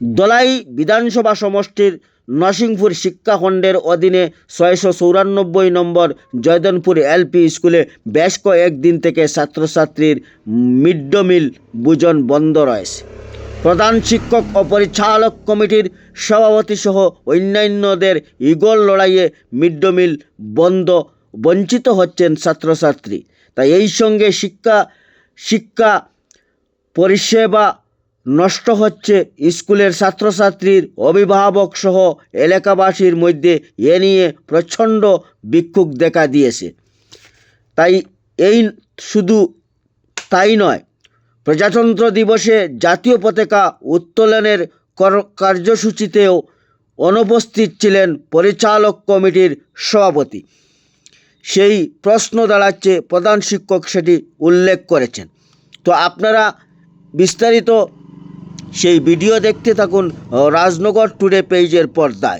দলাই বিধানসভা সমষ্টির নরসিংপুর শিক্ষাখণ্ডের অধীনে ছয়শো চৌরানব্বই নম্বর জয়দনপুর এলপি স্কুলে বেশ কয়েকদিন থেকে ছাত্রছাত্রীর মিড ডে মিল বুজন বন্ধ রয়েছে। প্রধান শিক্ষক ও পরিচালক কমিটির সভাপতিসহ অন্যান্যদের ইগল লড়াইয়ে মিড ডে মিল বন্ধ, বঞ্চিত হচ্ছেন ছাত্রছাত্রী। তাই এই সঙ্গে শিক্ষা শিক্ষা পরিষেবা নষ্ট হচ্ছে স্কুলের ছাত্রছাত্রীর অভিভাবক সহ এলাকাবাসীর মধ্যে এ নিয়ে প্রচণ্ড বিক্ষোভ দেখা দিয়েছে। তাই এই শুধু তাই নয়, প্রজাতন্ত্র দিবসে জাতীয় পতাকা উত্তোলনের কার্যসূচিতেও অনুপস্থিত ছিলেন পরিচালক কমিটির সভাপতি। সেই প্রশ্ন দাঁড়াচ্ছে প্রধান শিক্ষক সেটি উল্লেখ করেছেন। তো আপনারা বিস্তারিত সেই ভিডিও দেখতে থাকুন রাজনগর টুডে পেজের পর্দায়।